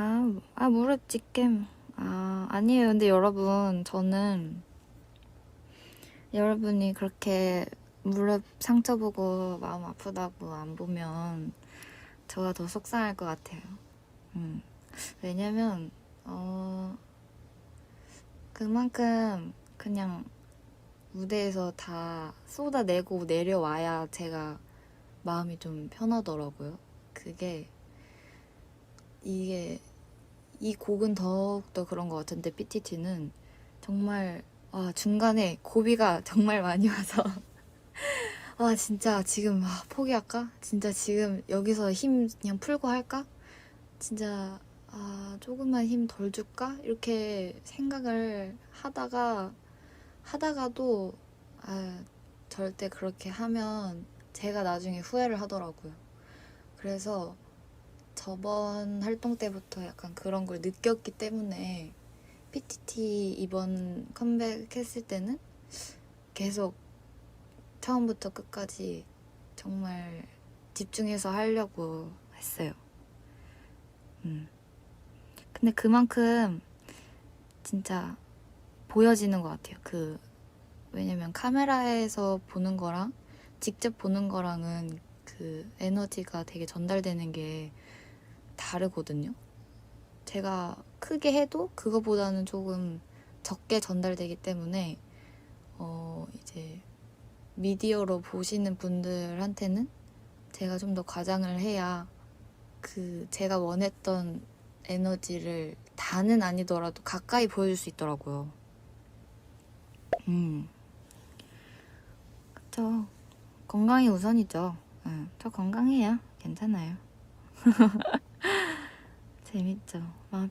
아, 아 무릎 찢김. 아, 아니에요. 근데 여러분, 저는 여러분이 그렇게 무릎 상처 보고 마음 아프다고 안 보면 저가 더 속상할 것 같아요. 음. 왜냐면, 어, 그만큼 그냥 무대에서 다 쏟아내고 내려와야 제가 마음이 좀 편하더라고요. 그게, 이게, 이 곡은 더욱더 그런 것 같은데, PTT는 정말, 아, 중간에 고비가 정말 많이 와서, 아, 진짜 지금, 아, 포기할까? 진짜 지금 여기서 힘 그냥 풀고 할까? 진짜, 아, 조금만 힘 덜 줄까? 이렇게 생각을 하다가, 하다가도, 아, 절대 그렇게 하면 제가 나중에 후회를 하더라고요. 그래서 저번 활동 때부터 약간 그런 걸 느꼈기 때문에 PTT 이번 컴백 했을 때는 계속 처음부터 끝까지 정말 집중해서 하려고 했어요. 음. 근데 그만큼 진짜 보여지는 것 같아요. 그, 왜냐면 카메라에서 보는 거랑 직접 보는 거랑은 그 에너지가 되게 전달되는 게 다르거든요. 제가 크게 해도 그거보다는 조금 적게 전달되기 때문에 어 이제 미디어로 보시는 분들한테는 제가 좀 더 과장을 해야 그 제가 원했던 에너지를 다는 아니더라도 가까이 보여줄 수 있더라고요. 음. 그쵸. 건강이 우선이죠. 응, 저 건강해요. 괜찮아요. 재밌죠. 막